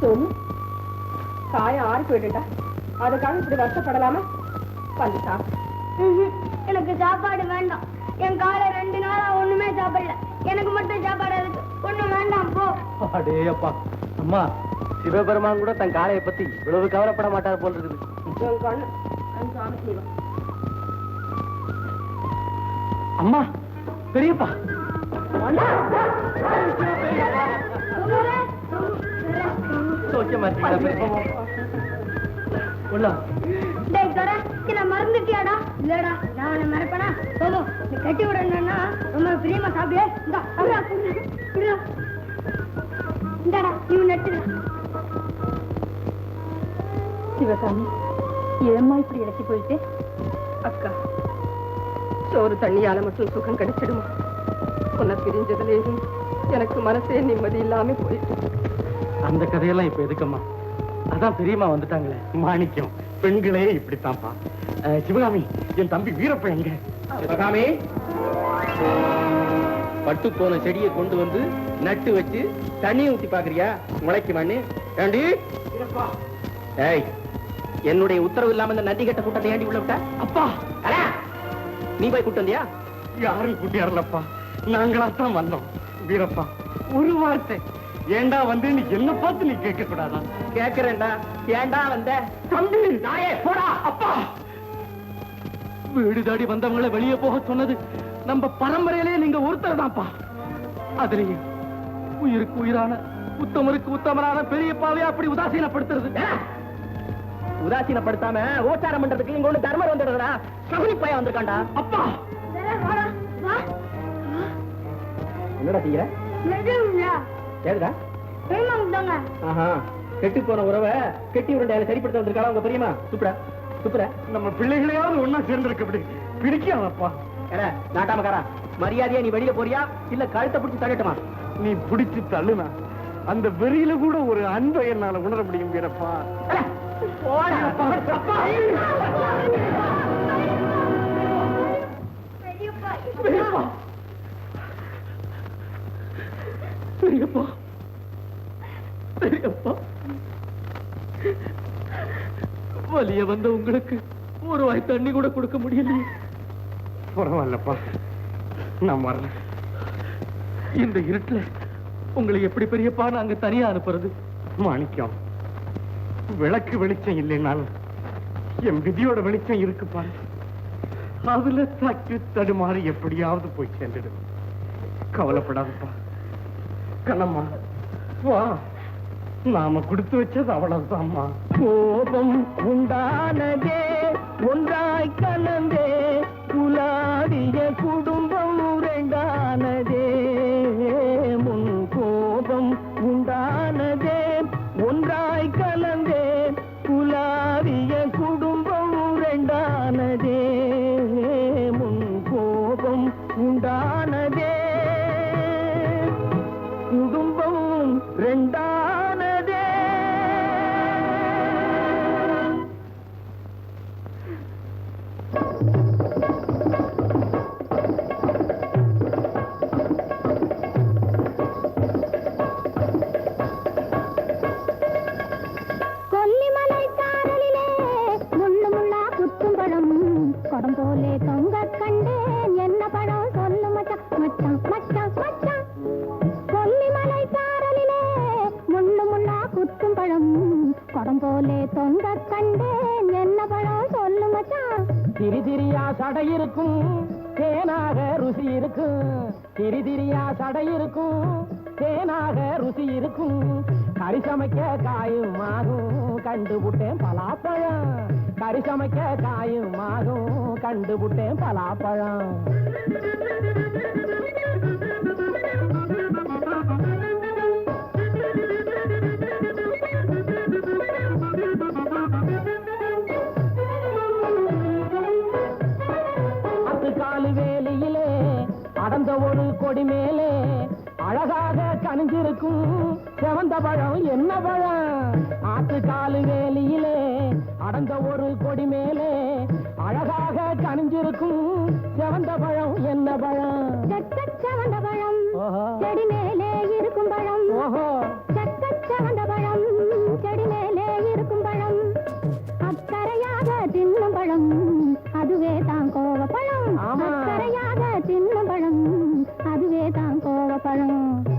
சோமு காயம் ஆறி போயிட்டுட்டா அதுக்காக இப்படி வருத்தப்படலாமா? வந்து சாப்பிடு. எனக்கு சாப்பாடு வேண்டாம். என் காலை ரெண்டு நாளா ஒண்ணுமே சாப்பிடல. எனக்கு மட்டும் சாப்பாடு அதுக்கு ஒண்ணும் வேண்டாம் போ. அடே அப்பா அம்மா சிவபெருமான் கூட தன் காளையை பத்தி இவ்வளவு கவலைப்பட மாட்டார் போல் இருக்குது. அம்மா பெரியப்பா. சோக்கியமா இருக்கீங்களா பெரியப்பா? உள்ள. டேய் தர என்ன மறந்துட்டியாடா? இல்லடா நான் உன்னை மறப்பனா? போதும் நீ கட்டி விடணும்னா ரொம்ப பிரியமா சாப்பிடு. இந்தா சாப்பிடா. குடு இந்தாடா நீ நட்டு சிவகாமி ஏம்மா இப்படி இறக்கி போயிட்டு? அக்கா சோறு தண்ணியால மட்டும் சுகம் கிடைச்சிடுமா? உன்னை பிரிஞ்சதுலேயும் எனக்கு மனசே நிம்மதி இல்லாம போயிட்டு. அந்த கதையெல்லாம் இப்ப எதுக்கம்மா? அதான் பெரியம்மா வந்துட்டாங்களே. மாணிக்கம் பெண்களே இப்படித்தான்ப்பா. சிவகாமி என் தம்பி வீரப்ப எங்க? சிவகாமி. பட்டு போன செடியை கொண்டு வந்து நட்டு வச்சு தண்ணி ஊத்தி பாக்குறியா? முளைக்கு மண்ணு. ஏண்டி? ஏய் என்னுடைய உத்தரவு இல்லாம இந்த நந்தி கட்ட கூட்டத்தை ஏண்டி உள்ள விட்ட? அப்பா. நீ போய் கூட்டு வந்தியா? யாரும் கூட்டியாரலப்பா. நாங்களாத்தான் வந்தோம். வீரப்பா ஒரு வார்த்தை. ஏண்டா வந்து நீ என்ன பார்த்து நீ கேட்க கூடாதா கேக்குறேன்டா ஏண்டா வந்த? தம்பி நாயே போடா அப்பா. வீடு தாடி வந்தவங்களை வெளியே போக சொன்னது நம்ம பரம்பரையிலே நீங்க ஒருத்தர் தான்ப்பா. அதுலயும் உயிருக்கு உயிரான உத்தமருக்கு உத்தமரான பெரியப்பாவே அப்படி உதாசீனப்படுத்துறது. உதாசீனப்படுத்தாம ஓட்டாரம் பண்றதுக்கு இங்க ஒண்ணு தர்மர் வந்துடுறா சகுனி பையன் வந்திருக்காண்டா அப்பா! என்னடா செய்யற? ஏதுடா ஆஹா கெட்டு போன உறவை கெட்டி உருண்டையால சரிப்படுத்த வந்திருக்காளா உங்க பெரியமா சூப்பரா சூப்பரா. நம்ம பிள்ளைகளையாவது ஒன்னா சேர்ந்திருக்க அப்படி. பிடிக்காதப்பா நாட்டாமக்காரா மரியாதையா நீ வெளியில போறியா? இல்ல கழுத்தை பிடிச்சி தள்ளட்டுமா? நீ பிடிச்சு தள்ளுனா அந்த வெறியில கூட ஒரு அன்பை என்னால உணர முடியும் வீரப்பா. பெரியப்பா பெரியப்பா. வலிய வந்த உங்களுக்கு ஒரு வாய் தண்ணி கூட கொடுக்க முடியலையே பரவாயில்லப்பா. நான் வரல. இந்த இருட்டுல உங்களை எப்படி பெரியப்பா நாங்க தனியா அனுப்புறது? மாணிக்கம் விளக்கு வெளிச்சம் இல்லைனாலும் என் விதியோட வெளிச்சம் இருக்குப்பா. அதுல தட்டு தடுமாறி எப்படியாவது போய் சேர்ந்துடு. கவலைப்படாதப்பா. கண்ணம்மா வா. நாம கொடுத்து வச்சது அவ்வளவுதான்மா. கோபம் உண்டானதே ஒன்றாய் கலந்தே குலாடிய குடும்பம் உரைந்தானதே முன் கோபம் உண்டானதே ஒன்றாய் கலந்தே குலாவிய குடும்பம் உரைந்தானதே முன் கோபம் உண்டானதே. குடும்பம் ரெண்டா தொங்க கண்டேன் என்ன படம்? சொல்லு மச்சான் மச்சான் மச்சான் மச்சான். கொல்லிமலை சாரலிலே முள்ளு முள்ளா குத்தும் பழம். குடம் போலே தொங்க கண்டேன் என்ன படம்? சொல்லு மச்சான். திரி திரியா சடை இருக்கும் தேனாக ருசி இருக்கும். திரி திரியா சடை இருக்கும் தேனாக ருசி இருக்கும். கறி சமைக்க காயும் மாகும் கண்டுபுட்டேன் பலாப்பழம். கறி சமைக்க காயும் மாகும் கண்டுபுட்டேன் பலாப்பழம். அத்து காலு வேலையிலே அடந்த ஒரு கொடி மேலே அழகாக கனிஞ்சிருக்கும். செவந்த பழம் என்ன பழம்? ஆற்று காலு வேலியிலே அடர்ந்த ஒரு கொடி மேலே. அழகாக கனிஞ்சிருக்கும். செவந்த பழம் என்ன பழம்? செவந்த பழம். செடி மேலே இருக்கும் பழம். ஓஹோ. செவந்த பழம். செடி மேலே இருக்கும் பழம். அக்கறையாக தின்னும் பழம். அதுவே தான் கோவப்பழம். ஆமா. 发生了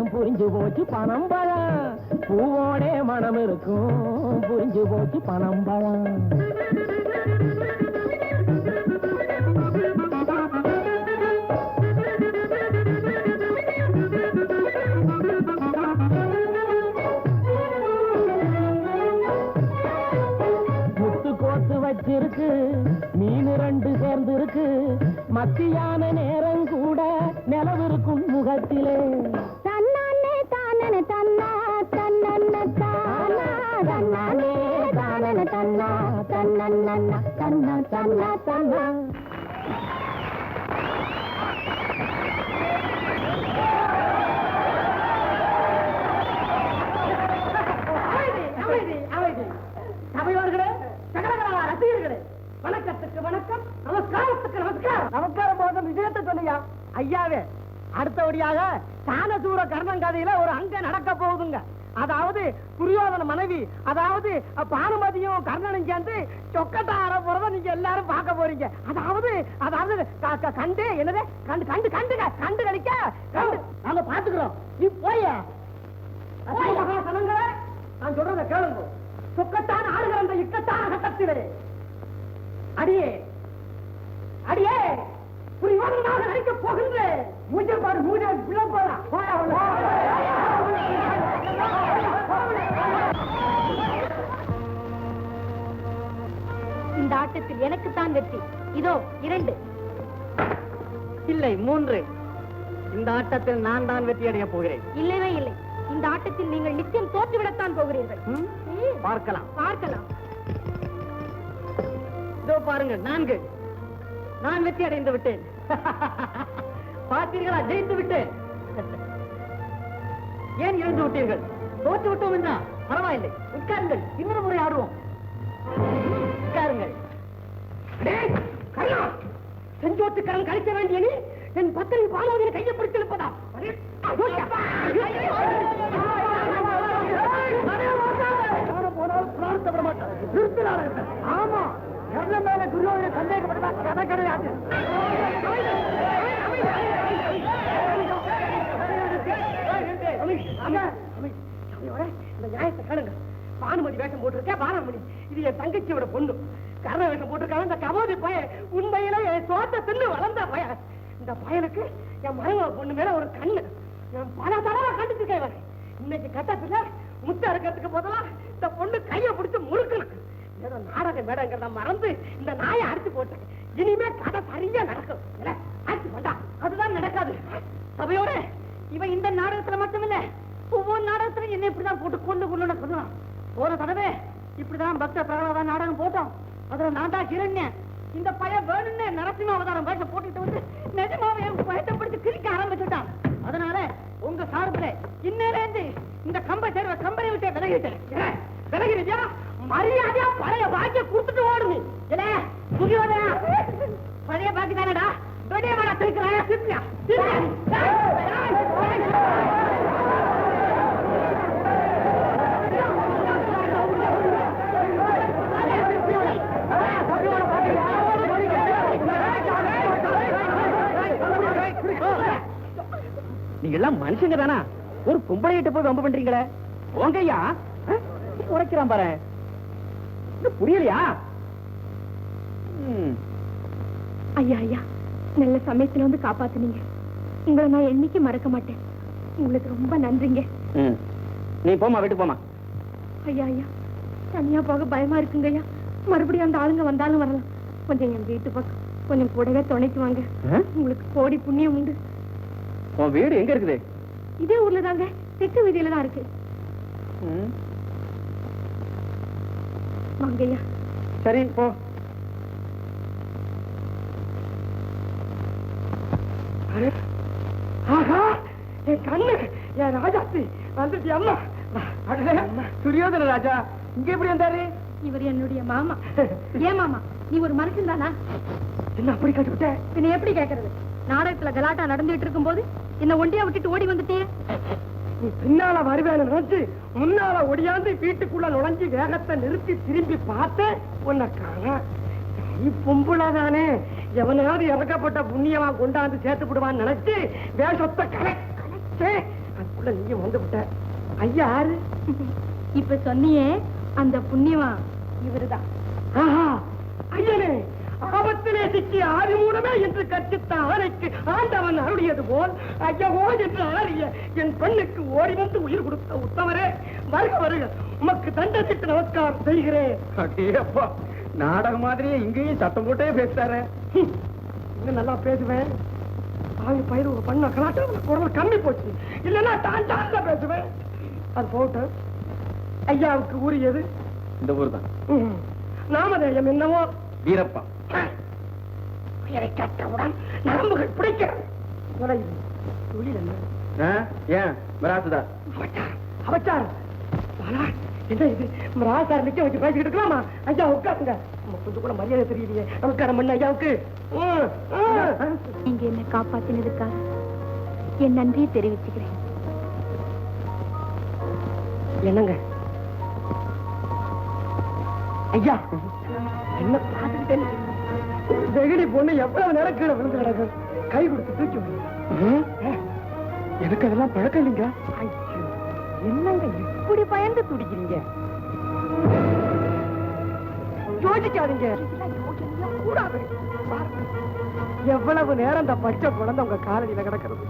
புரிஞ்சு போச்சு பணம் பழம். பூவோட மனம் இருக்கும். புரிஞ்சு போச்சு பணம் பழம். வச்சிருக்கு. மீன் ரெண்டு சேர்ந்து இருக்கு மத்தியான நேரம் கூட நிலவிருக்கும் முகத்திலே. தன்னா தன்னா தன்னா சபையோர்களே சகலகலா ரசிகர்களே வணக்கத்துக்கு வணக்கம் நமஸ்காரத்துக்கு நமஸ்காரம். நமஸ்காரம் போதும் விஷயத்தை சொல்லியா? ஐயாவே அடுத்தபடியாக சானசூர கர்ணன் கதையில ஒரு அங்க நடக்க போகுதுங்க. அதாவது துரியோதன மனைவி அதாவது பானுமதியும் கர்ணனும் சேர்ந்து சொக்கட்டா போறத நீங்க எல்லாரும் பார்க்க போறீங்க. அதாவது அதாவது கண்டு என்னது? கண்டு கண்டு கண்டுங்க கண்டு கழிக்க கண்டு. நாங்க பாத்துக்கிறோம் நீ போயா? மகாசனங்களே நான் சொல்றத கேளுங்க. சொக்கத்தான் ஆளுகிற அந்த இக்கட்டான கட்டத்திலே அடியே அடியே. புரியோதனமாக நடிக்க போகின்றேன் மூஞ்ச பாரு மூஞ்ச பிள்ளை போறா போயா இந்த ஆட்டத்தில் எனக்குத்தான் வெற்றி. இதோ இரண்டு. இல்லை மூன்று. இந்த ஆட்டத்தில் நான் தான் வெற்றி அடைய போகிறேன். இல்லவே இல்லை. இந்த ஆட்டத்தில் நீங்கள் நிச்சயம் தோற்றுவிடத்தான் போகிறீர்கள். பார்க்கலாம். பார்க்கலாம். இதோ பாருங்கள் நான்கு. நான் வெற்றி அடைந்து விட்டேன். பார்த்தீர்களா? ஜெயித்து விட்டேன். ஏன் இழந்து விட்டீர்கள்? தோற்று விட்டோம் என்ன பரவாயில்லை. உட்காருங்கள். இன்னொரு முறை ஆடுவோம். உட்காருங்கள். டேய், கழிக்க வேண்டிய நீ என் பத்திரி பாலோதினை கையை பிடித்திருப்பதா ஆமா கர்ணன் மேல துரியோதனை சந்தேகப்பட்டதா? கதை கிடையாது. இந்த நியாயத்தை காணுங்க பானுமதி வேஷம் போட்டிருக்கேன் பானுமதி இது என் தங்கச்சியோட பொண்ணு. கர்ண வேஷம் போட்டிருக்காங்க இந்த கபோதி பையன் உண்மையில என் சோத்த தின்னு வளர்ந்த பையன் இந்த பயனுக்கு என் மருமக பொண்ணு மேல ஒரு கண்ணு. நான் பல தடவை கண்டிச்சிருக்கேன் இவனை. இன்னைக்கு கட்டத்துல முத்த இருக்கிறதுக்கு போதெல்லாம் இந்த பொண்ணு கைய பிடிச்சு முறுக்கணும் ஏதோ நாடக மேடங்கிறத மறந்து இந்த நாயை அடிச்சு போட்டேன். இனிமே கதை சரியா நடக்கும். அடிச்சு கொண்டா. அதுதான் நடக்காது. சபையோட இவன் இந்த நாடகத்துல மட்டும் இல்லை ஒவ்வொரு நாடகத்துல என்ன இப்படிதான் போட்டு கொண்டு கொண்டு சொல்லலாம் ஒரு தடவை இப்படிதான் பக்த பிரகலாதான் நாடகம் போட்டோம் அதுல நான் தான் இந்த பையன் வேணும்னு நரசிம்ம அவதாரம் வேஷம் போட்டுட்டு வந்து நிஜமாவே என் பயத்தை பிடிச்சு கிரிக்க ஆரம்பிச்சுட்டான் அதனால உங்க சார்பில் இன்னிலேருந்து இந்த கம்பை சேர்வ கம்பெனி விட்டு விலகிட்டேன் ஏன், விலகிருச்சா மரியாதையா பழைய பாக்கிய கொடுத்துட்டு ஓடுது இல்ல துரியோதனா பழைய பாக்கி தானடா வெளியே வாடா திருக்கிறாயா திருப்பியா நீங்க எல்லாம் மனுஷங்க தானா? ஒரு பொம்பளைகிட்ட போய் வம்பு பண்றீங்களே? போங்கய்யா உரைக்கிறான் பாரு. புரியலையா. ஐயா ஐயா நல்ல சமயத்துல வந்து காப்பாத்துனீங்க. உங்களை நான் என்னைக்கு மறக்க மாட்டேன். உங்களுக்கு ரொம்ப நன்றிங்க. நீ போமா வீட்டுக்கு போமா ஐயா ஐயா தனியா போக பயமா இருக்குங்க ஐயா. மறுபடியும் அந்த ஆளுங்க வந்தாலும் வரலாம். கொஞ்சம் என் வீட்டு பக்கம் கொஞ்சம் கூடவே துணைக்கு வாங்க. ஆ? உங்களுக்கு கோடி புண்ணியம் உண்டு. உன் வீடு எங்க இருக்குது? இதே ஊர்ல தாங்க. தெற்கு வீதியில தான் இருக்கு. ம். வாங்க ஐயா சரி போ. ஆஹா! என் கண்ணு! என் ராஜாத்தி வந்துட்டு அம்மா! துரியோதன ராஜா இங்க எப்படி வந்தாரு? இவர் என்னுடைய மாமா. ஏன் மாமா? நீ ஒரு மனுஷன் தானா என்ன அப்படி கட்டி விட்ட பின்ன எப்படி கேக்குறது? நாடகத்துல கலாட்டா நடந்துட்டு இருக்கும் போது என்ன ஒண்டியா விட்டுட்டு ஓடி வந்துட்டியே நீ பின்னால வருவேன்னு நினைச்சு முன்னால ஒடியாந்து வீட்டுக்குள்ள நுழைஞ்சு வேகத்தை நிறுத்தி திரும்பி பார்த்து உன்னை காண. நீ பொம்புள தானே எவனாவது இறக்கப்பட்ட புண்ணியமா கொண்டாந்து சேர்த்து விடுவான்னு நினைச்சு வேஷத்தை கலை கலைச்சே. அதுக்குள்ள நீயும் வந்து விட்ட. ஐயா யாரு? இப்ப சொன்னியே அந்த புண்ணியமா? இவருதான். ஆஹா, ஐயனே. ஆபத்திலே சிக்கி ஆதி மூலமே என்று கற்பித்த ஆணைக்கு ஆண்டவன் அருளியது போல் ஐயவோ என்று ஆறிய என் பெண்ணுக்கு ஓடி வந்து உயிர் கொடுத்த உத்தமரே வருக வருக உமக்கு தண்டத்திற்கு நமஸ்காரம் செய்கிறேன். அடேப்பா நாடகம் மாதிரியே இங்கேயும் சத்தம் போட்டே பேசுறாரு. இன்னும் நல்லா பேசுவேன்? பாவி பயிர் பண்ண கலாட்டம் குரல் கம்மி போச்சு. இல்லைன்னா தான் தான் பேசுவேன். அது போட்டு ஐயாவுக்கு உரியது இந்த ஊர் தான் நாமதேயம் என்னவோ? வீரப்பா. பெயரை கேட்டவுடன் நரம்புகள் பிடிக்கிறது? ஏன்? மிராசுதா. அவச்சாரம் பாலா, என்ன இது? ராசார் நிக்க வச்சு பேசிக்கிட்டு இருக்கலாமா? ஐயா உட்காருங்க. நமக்கு கொஞ்சம் கூட மரியாதை தெரியலையே நமஸ்காரம் பண்ண ஐயாவுக்கு. ம், ம். நீங்க என்ன காப்பாத்தினதுக்காக என் நன்றியை தெரிவிச்சுக்கிறேன். என்னங்க? ஐயா என்ன பார்த்துக்கிட்டே வெகுளி பொண்ணு எவ்வளவு நேரம் கீழே விழுந்து கிடக்கு கை கொடுத்து தூக்கி. எனக்கு அதெல்லாம் பழக்கம் இல்லைங்க என்னங்க இப்படி பயந்து துடிக்கிறீங்க யோசிக்காதீங்க. எவ்வளவு நேரம் இந்த பச்சை குழந்தை உங்க காலடியில கிடக்கிறது.